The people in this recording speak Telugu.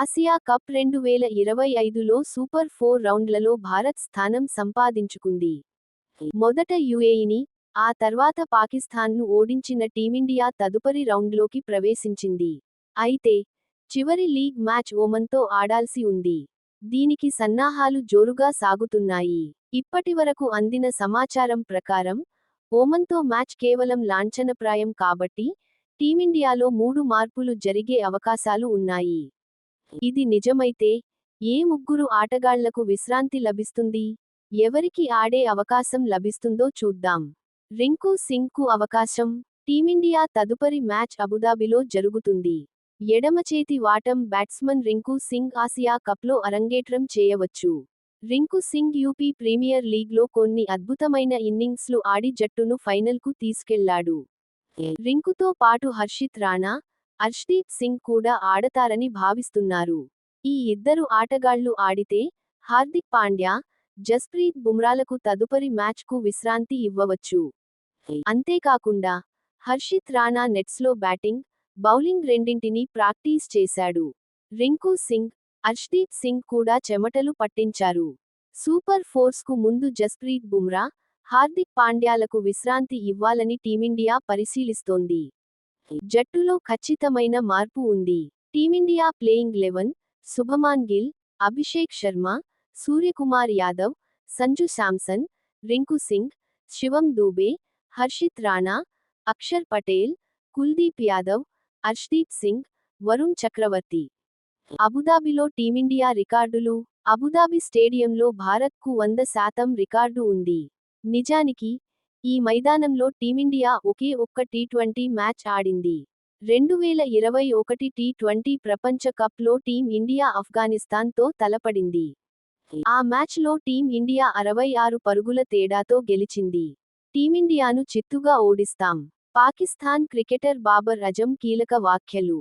ఆసియా కప్ రెండు వేల ఇరవై ఐదులో సూపర్ ఫోర్ రౌండ్లలో భారత్ స్థానం సంపాదించుకుంది. మొదట యుఏఈని ఆ తర్వాత పాకిస్తాన్ను ఓడించిన టీమిండియా తదుపరి రౌండ్లోకి ప్రవేశించింది. అయితే చివరి లీగ్ మ్యాచ్ ఓమన్తో ఆడాల్సి ఉంది. దీనికి సన్నాహాలు జోరుగా సాగుతున్నాయి. ఇప్పటివరకు అందిన సమాచారం ప్రకారం ఓమన్తో మ్యాచ్ కేవలం లాంఛనప్రాయం కాబట్టి టీమిండియాలో మూడు మార్పులు జరిగే అవకాశాలు ఉన్నాయి. ఇది నిజమైతే ఏ ముగ్గురు ఆటగాళ్ళకు విశ్రాంతి లభిస్తుంది? ఎవరికి ఆడే అవకాశం లభిస్తుందో చూద్దాం. రింకు సింగ్కు అవకాశం. టీమిండియా తదుపరి మ్యాచ్ అబుదాబిలో జరుగుతుంది. ఎడమచేతి వాటం బ్యాట్స్మన్ రింకు సింగ్ ఆసియా కప్లో అరంగేట్రం చేయవచ్చు. రింకు సింగ్ యూపీ ప్రీమియర్ లీగ్లో కొన్ని అద్భుతమైన ఇన్నింగ్స్లు ఆడి జట్టును ఫైనల్కు తీసుకెళ్ళాడు. రింకుతో పాటు హర్షిత్ రాణా అర్ష్దీప్ సింగ్ కూడా ఆడతారని భావిస్తున్నారు. ఈ ఇద్దరు ఆటగాళ్ళు ఆడితే హార్దిక్ పాండ్యా జస్ప్రీత్ బుమ్రాలకు తదుపరి మ్యాచ్కు విశ్రాంతి ఇవ్వవచ్చు. అంతేకాకుండా హర్షిత్ రాణా నెట్స్లో బ్యాటింగ్ బౌలింగ్ రెండింటినీ ప్రాక్టీస్ చేశాడు. రింకు సింగ్ అర్ష్దీప్ సింగ్ కూడా చెమటలు పట్టించారు. సూపర్ ఫోర్స్కు ముందు జస్ప్రీత్ బుమ్రా హార్దిక్ పాండ్యాలకు విశ్రాంతి ఇవ్వాలని టీమిండియా పరిశీలిస్తోంది. జట్టులో ఖచ్చితమైన మార్పు ఉంది. Team India playing eleven Shubman Gill Abhishek Sharma Suryakumar Yadav Sanju Samson Rinku Singh Shivam Dube Harshit Rana Axar Patel Kuldeep Yadav Arshdeep Singh Varun Chakravarthy. అబుదాబిలో team India రికార్డులు అబుదాబి స్టేడియంలో భారత్కు వంద శాతం రికార్డు ఉంది. నిజానికి ఈ మైదానంలో టీమిండియా ఒకే ఒక్క టీ ట్వంటీ మ్యాచ్ ఆడింది. రెండు వేల ఇరవై ఒకటి టీ ట్వంటీ ప్రపంచ కప్లో టీం ఇండియా ఆఫ్ఘనిస్తాన్తో తలపడింది. ఆ మ్యాచ్లో టీం ఇండియా అరవై ఆరు పరుగుల తేడాతో గెలిచింది. టీమిండియాను చిత్తుగా ఓడిస్తాం. పాకిస్తాన్ క్రికెటర్ బాబర్ అజం కీలక వ్యాఖ్యలు.